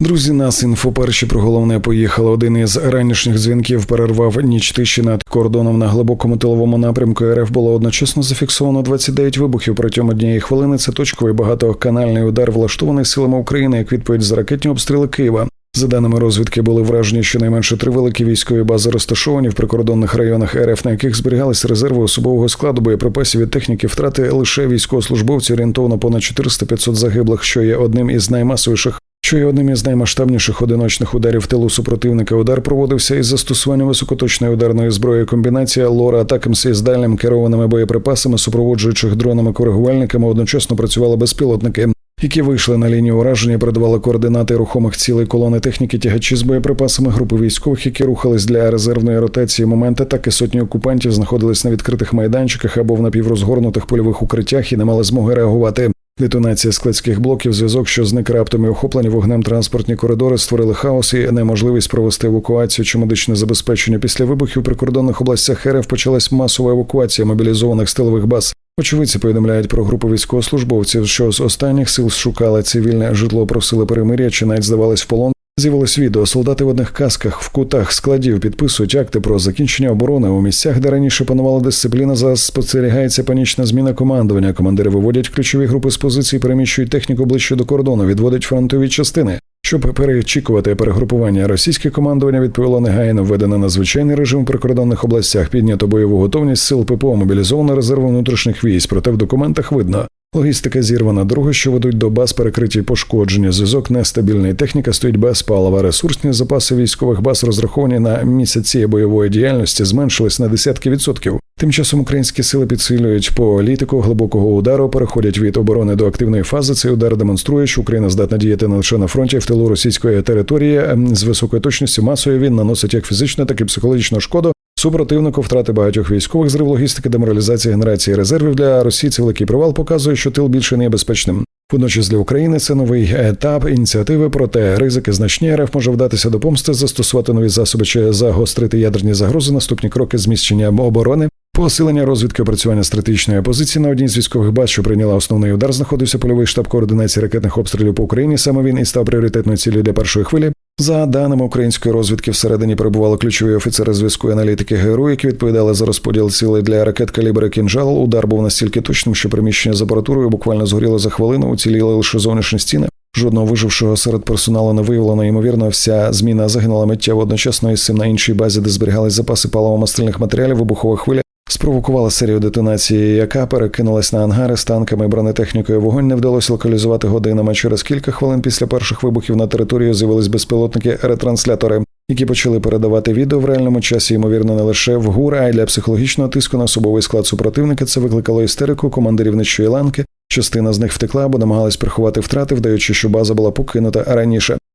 Друзі, нас інфо перші про головне поїхали. Один із ранішніх дзвінків перервав ніч тиші над кордоном на глибокому тиловому напрямку. РФ було одночасно зафіксовано 29 вибухів протягом однієї хвилини. Це точковий багатоканальний удар, влаштований силами України як відповідь за ракетні обстріли Києва. За даними розвідки, були вражені щонайменше три великі військові бази розташовані в прикордонних районах РФ, на яких зберігалися резерви особового складу боєприпасів і техніки. Втрати лише військовослужбовців орієнтовно понад 400-500 загиблих, що є одним із наймасовіших що є одним із наймасштабніших одиночних ударів тилу супротивника. Удар проводився із застосуванням високоточної ударної зброї. Комбінація лора атакамс із дальним керованими боєприпасами, супроводжуючих дронами коригувальниками, одночасно працювали безпілотники. Які вийшли на лінію ураження, передавали координати рухомих цілей колони техніки, тягачі з боєприпасами, групи військових, які рухались для резервної ротації. Моменти атаки сотні окупантів знаходились на відкритих майданчиках або в напіврозгорнутих польових укриттях і не мали змоги реагувати. Детонація складських блоків, зв'язок, що зник раптом і охоплені вогнем транспортні коридори, створили хаос і неможливість провести евакуацію чи медичне забезпечення. Після вибухів у прикордонних областях РФ почалась масова евакуація мобілізованих стилових баз. Очевидці повідомляють про групу військовослужбовців, що з останніх сил шукали цивільне житло, просили перемиря чи навіть здавались в полон. З'явилось відео. Солдати в одних касках в кутах складів підписують акти про закінчення оборони у місцях, де раніше панувала дисципліна. Зараз спостерігається панічна зміна командування. Командири виводять ключові групи з позицій, переміщують техніку ближче до кордону, відводять фронтові частини. Щоб перечікувати перегрупування, російське командування відповіло негайно введено надзвичайний режим в прикордонних областях, піднято бойову готовність сил ППО, мобілізовано резерву внутрішніх військ. Проте в документах видно. Логістика зірвана, дороги, що ведуть до баз, перекриті пошкодження, зв'язок нестабільний. Техніка стоїть без палива. Ресурсні запаси військових баз розраховані на місяці бойової діяльності, зменшились на десятки відсотків. Тим часом українські сили підсилюють політику глибокого удару, переходять від оборони до активної фази. Цей удар демонструє, що Україна здатна діяти не лише на фронті в тилу російської території з високою точністю масою. Він наносить як фізичну, так і психологічну шкоду. Супротивнику втрати багатьох військових зрив логістики, деморалізація генерації резервів для Росії. Це великий провал показує, що тил більше не є безпечним. Водночас для України це новий етап ініціативи, проте ризики значні РФ може вдатися до помсти, застосувати нові засоби чи загострити ядерні загрози. Наступні кроки зміщення оборони. Посилення розвідки опрацювання стратегічної позиції на одній з військових баз, що прийняла основний удар, знаходився польовий штаб координації ракетних обстрілів по Україні. Саме він і став пріоритетною цілею для першої хвилі. За даними української розвідки, всередині перебували ключові офіцери зв'язку і аналітики ГРУ, які відповідали за розподіл цілей для ракет калібри «Кінжал». Удар був настільки точним, що приміщення з апаратурою буквально згоріло за хвилину, уціліли лише зовнішні стіни. Жодного вижившого серед персоналу не виявлено. Ймовірно, вся зміна загинула миттєво одночасно із цим на іншій базі, де зберігались запаси паливо-мастильних матеріалів, вибухова хвиля. Спровокувала серію детонації, яка перекинулась на ангари з танками бронетехнікою. Вогонь не вдалося локалізувати годинами. Через кілька хвилин після перших вибухів на територію з'явились безпілотники ретранслятори, які почали передавати відео в реальному часі, ймовірно, не лише в ГУР, а й для психологічного тиску на особовий склад супротивника. Це викликало істерику командирів нижчої ланки. Частина з них втекла або намагалась приховати втрати, вдаючи, що база була покинута раніше.